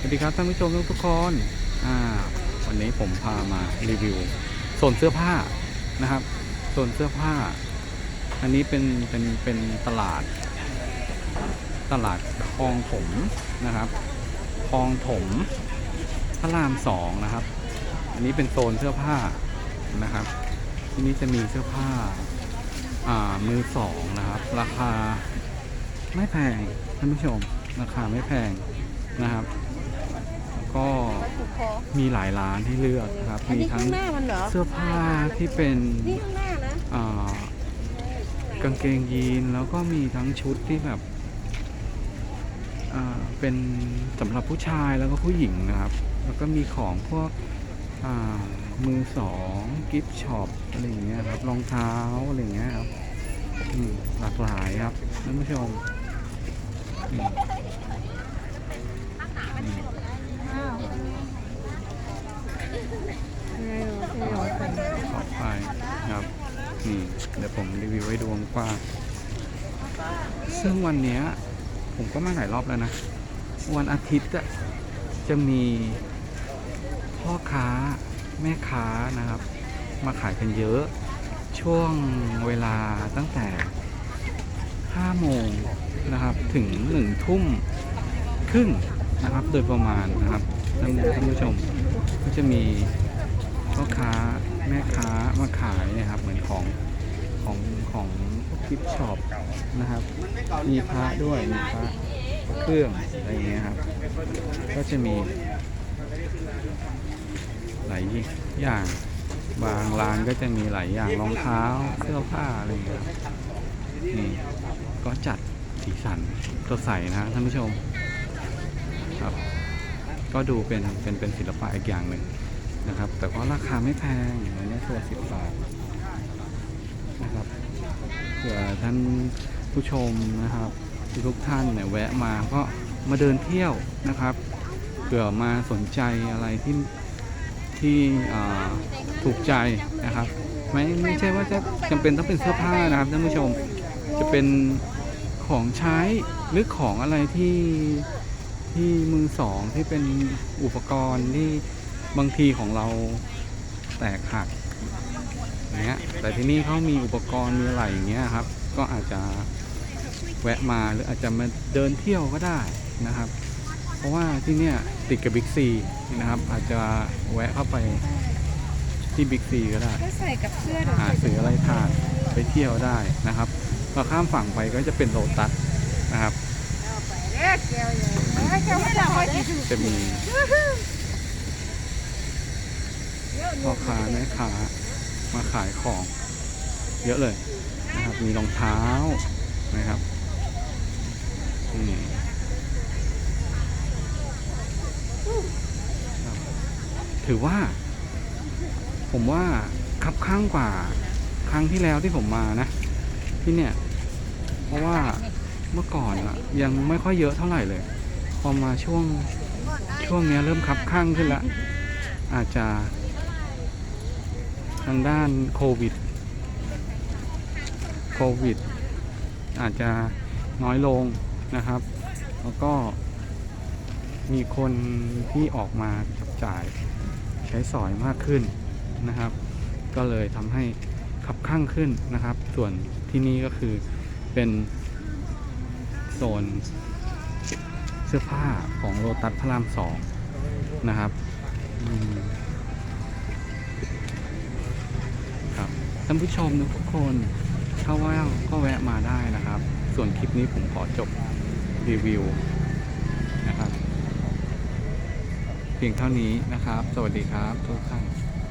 สวัสดีครับท่านผู้ชมทุกๆคนอ่าวันนี้ผมพามารีวิวโซนเสื้อผ้านะครับโซนเสื้อผ้า อันนี้เป็นเป็นเป็นตลาด ตลาดคลองถมนะครับคลองถมพระรามสองนะครับ อันนี้เป็นโซนเสื้อผ้านะครับ ที่นี่จะมีเสื้อผ้าอ่ามือสองนะครับ ราคาไม่แพงท่านผู้ชมราคาไม่แพงนะครับ ก็มีหลายร้านที่เลือกนะครับอันมีนี้ทั้ข้างงหน้ามันเหรอเสื้อผ้าที่เป็นนี่ข้างหน้านะอ่ากางเกงยีนแล้วก็มีทั้งชุดที่แบบอ่าเป็นสำหรับผู้ชายแล้วก็ผู้หญิงนะครับ แล้วก็มีของพวกอ่ามือสองกิฟต์ช็อปอะไรอย่างเงี้ยครับรองเท้าอะไรอย่างเงี้ยครับอืมหลากหลายครับท่านผู้ชม ขอบไปครับนี่เดี๋ยวผมรีวิวให้ดูกว้างซึ่งวันนี้ผมก็มาหลายรอบแล้วนะ วันอาทิตย์จะมีพ่อค้าแม่ค้านะครับ มาขายกันเยอะ ช่วงเวลาตั้งแต่5โมงนะครับ ถึง1ทุ่มครึ่ง นะครับ โดยประมาณนะครับท่านท่านผู้ชมก็จะมีพ่อค้าแม่ค้ามาขายนะครับ เหมือนของของของพวกกิฟช็อปนะครับ มีพระด้วยมีพระเครื่องอะไรเงี้ยครับ ก็จะมีหลายอย่างบางร้านก็จะมีหลายอย่างรองเท้าเสื้อผ้าอะไรอย่างเงี้ยนี่ก็จัดสีสันสดใสนะท่านผู้ชม ครับ ก็ดูเป็นเป็นเป็นศิลปะอีกอย่างหนึ่งนะครับ แต่ว่าราคาไม่แพงอันนี้ตัวสิบบาทนะครับเผื่อท่านผู้ชมนะครับทุกท่านเนี่ยแวะมาก็มาเดินเที่ยวนะครับเผื่อมาสนใจอะไรที่ที่ถูกใจนะครับไม่ไม่ใช่ว่าจะจำเป็นต้องเป็นเสื้อผ้านะครับท่านผู้ชมจะเป็นของใช้หรือของอะไรที่ ที่มือสองที่เป็นอุปกรณ์ที่บางทีของเราแตกหักอย่างเงี้ยแต่ที่นี่เขามีอุปกรณ์มีอะไรอย่างเงี้ยครับ ก็อาจจะแวะมาหรืออาจจะมาเดินเที่ยวก็ได้นะครับ เพราะว่าที่เนี่ยติดกับบิ๊กซีนะครับ อาจจะแวะเข้าไปที่บิ๊กซีก็ได้ก็ใส่กับเสื้อหาซื้ออะไรทานไปเที่ยวได้นะครับพอข้ามฝั่งไปก็จะเป็นโลตัสนะครับ จะมีพ่อค้าแม่ค้ามาขายของ เยอะเลยนะครับ มีรองเท้านะครับนี่ถือว่า ผมว่าคับข้างกว่าครั้งที่แล้วที่ผมมานะ ที่เนี่ย เพราะว่าเมื่อก่อนอะยังไม่ค่อยเยอะเท่าไหร่เลย พอมาช่วงช่วงนี้เริ่มคับข้างขึ้นแล้วอาจจะทางด้านโควิดโควิด อาจจะน้อยลงนะครับ แล้วก็มีคนที่ออกมาจับจ่ายใช้สอยมากขึ้นนะครับ ก็เลยทำให้ขับข้างขึ้นนะครับ ส่วนที่นี่ก็คือเป็นโซน เสื้อผ้าของโลตัสพระรามสองนะครับครับท่านผู้ชมทุกคนถ้าว่างก็แวะมาได้นะครับ ส่วนคลิปนี้ผมขอจบรีวิวนะครับ เพียงเท่านี้นะครับ สวัสดีครับทุกท่าน